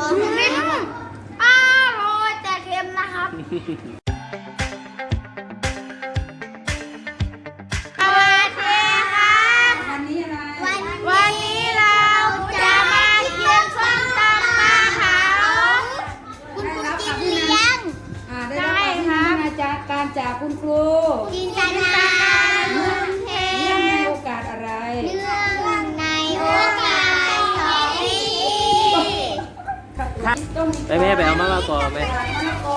บอกคุณแม่ครับผมอร่อยแต่เค็มนะครับสวัสดีครับ วันนี้อะไร วันวันนี้เราจะมาเยี่ยมส้มตำปลาขาวคุณครูกินเลี้ยง อ่าได้รับการพัฒนาจากการจากคุณครู กินกันตา ไปแม่ไปเอามะละกอไหมมะละกอ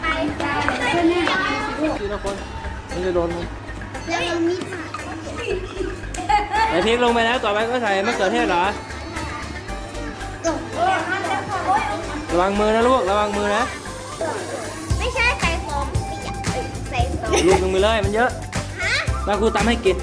ไปใช่เพื่อนแม่ลูกทีละคนมันจะโดนแล้วเรามีผักใส่พริกลงไปแล้วต่อไปก็ใส่มะเขือเทศเหรอตกระวังมือนะลูกระวังมือนะไม่ใช่ใส่สองปีอะเอ้ยใส่สองลูกหนึ่งมือเลยมันเยอะฮะแล้วครูตำให้กิน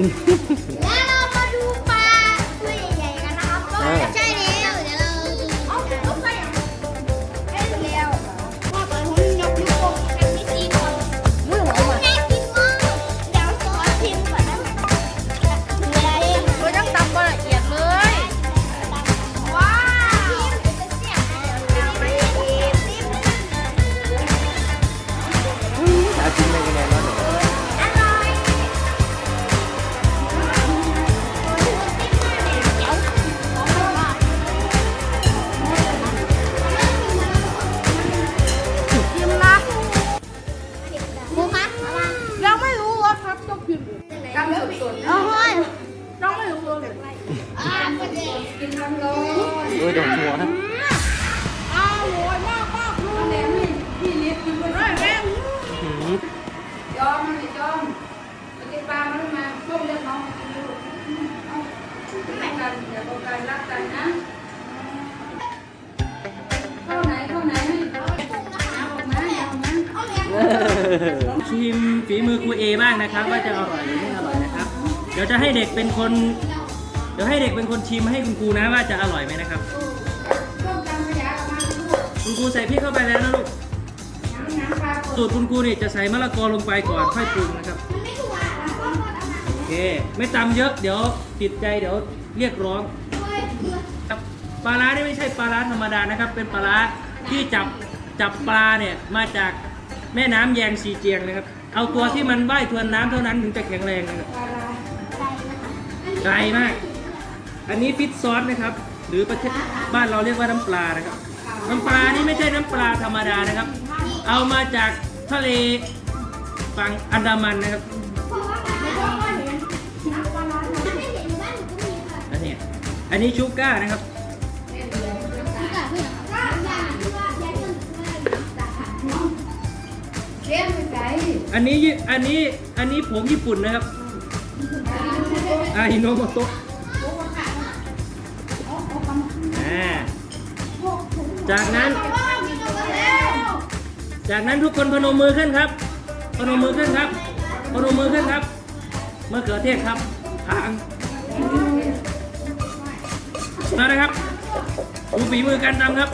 Спасибо. กำสุดสุดโอ้ยต้องไม่รู้เลยอ่าพอดีกินน้ำร้อนโอ้ยโดนหัวอร่อยมากมากลูกเอาแหนมให้พี่นิดกินด้วยแม่หืมยอมมันจอมไปกินปลามาลูกมาลูกเรียกน้องมากินลูกเอารักกันอย่าโกงกันรักกันนะเข้าไหนเข้าไหนให้เอาออกมาเอาออกมาชิมฝีมือครูเอบ้างนะครับ ว่าจะอร่อยหรือไม่อร่อยนะครับเดี๋ยวจะให้เด็กเป็นคน เดี๋ยวให้เด็กเป็นคนชิมให้คุณครูนะว่าจะอร่อยไหมนะครับต้มตำขยะออกมาลูกคุณครูใส่พริกเข้าไปแล้วนะลูกน้ำน้ำปลาสูตรคุณครูนี่จะใส่มะละกอลงไปก่อนค่อยปรุงนะครับ โอเค ไม่ตำเยอะเดี๋ยวติดใจเดี๋ยวเรียกร้องครับปลาร้านี่ไม่ใช่ปลาร้าธรรมดานะครับ เป็นปลาร้าที่จับจับปลาเนี่ยมาจากแม่น้ำแยงซีเจียงนะครับ เอาตัวที่มันว่ายทวนน้ำเท่านั้นถึงจะแข็งแรงนะครับปลาร้า ไกลมาก อันนี้ฟิตซอสนะครับ หรือประเทศบ้านเราเรียกว่าน้ำปลานะครับ น้ำปลานี่ไม่ใช่น้ำปลาธรรมดานะครับ เอามาจากทะเลฝั่งอันดามันนะครับอันนี้อันนี้ชูก้านะครับเลี้ยงไปใส่อันนี้ยิอันนี้อันนี้ผงญี่ปุ่นนะครับ อาฮิโนโมโตะอ่าจากนั้น จากนั้นทุกคนพนมมือขึ้นครับ พนมมือขึ้นครับ พนมมือขึ้นครับมะเขือเทศครับทางมาเลยครับดูฝีมือการทำครับ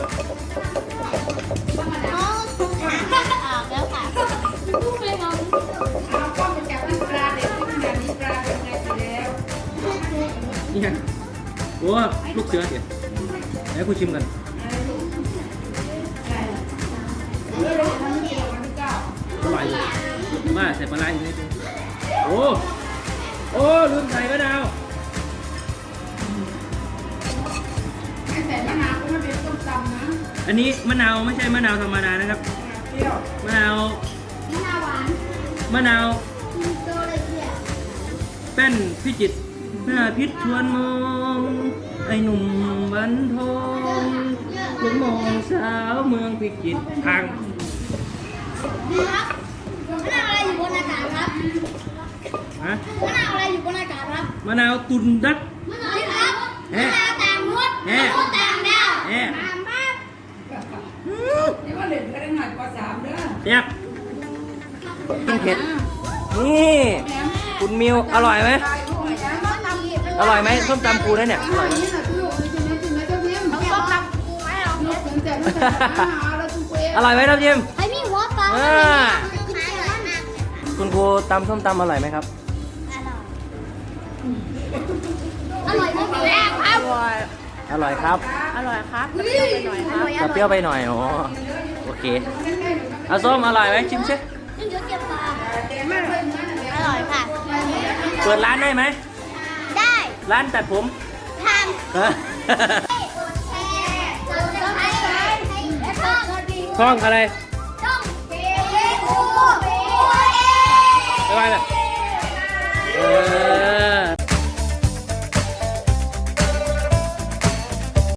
อ้ลูกเสือเดี๋ยวให้คุณชิมกันอร่อยมาใส่ปลาไหลอีกนิดนึงโอ้โอ้ลืมใส่มะนาวใส่มะนาวก็ไม่เป็นต้มตำนะอันนี้มะนาวไม่ใช่มะนาวธรรมดานะครับเปรี้ยวมะนาวมะนาวหวานมะนาวโตเลยเพื่อนแป้นพิจิตร หน้าพิษชวนมอง ไอ้หนุ่มบันทองลุงมองสาวเมืองพิจิตรทางนี่ครับมะนาวอะไรอยู่บนอากาศครับฮฮะมะนาวอะไรอยู่บนอากาศครับมะนาวตุนดัดมะนาวที่ครับมะนาวต่างนุษย์แน่มะนาวต่างดาวแน่ตามบ้านนี่ว่าเล่นก็ได้หน่อยกว่าสามเด้อเนี่ยกินเผ็ดนี่คุณมิวอร่อยไหม อร่อยไหมส้มตำปูนะเนี่ยอร่อยไหมนี่น่ะคือลูกนี่ใช่ไหมใช่ไหมเจ้าพิมพ์ต้นตำกูไม่เอาลูกสนใจตั้อาแล้วทุกอร่อยไหมทับทิมไอ้มีหัวปลาอ่ากินอร่อยมากคุณครูตำส้มตำอร่อยไหมครับ อร่อยมากแล้วครับอร่อยครับอร่อยครับเปรี้ยวไปหน่อยครับจะเปรี้ยวไปหน่อยอ๋อโอเคเอาส้มอร่อยไหมชิมชินี่เดี๋ยวเก็บปลาอร่อยค่ะ เปิดร้านได้ไหม ร้านตัดผมทำฮะแชร์จะให้และช่องช่องอะไรช่องเกย์กูบ๊ายบายเลยเออ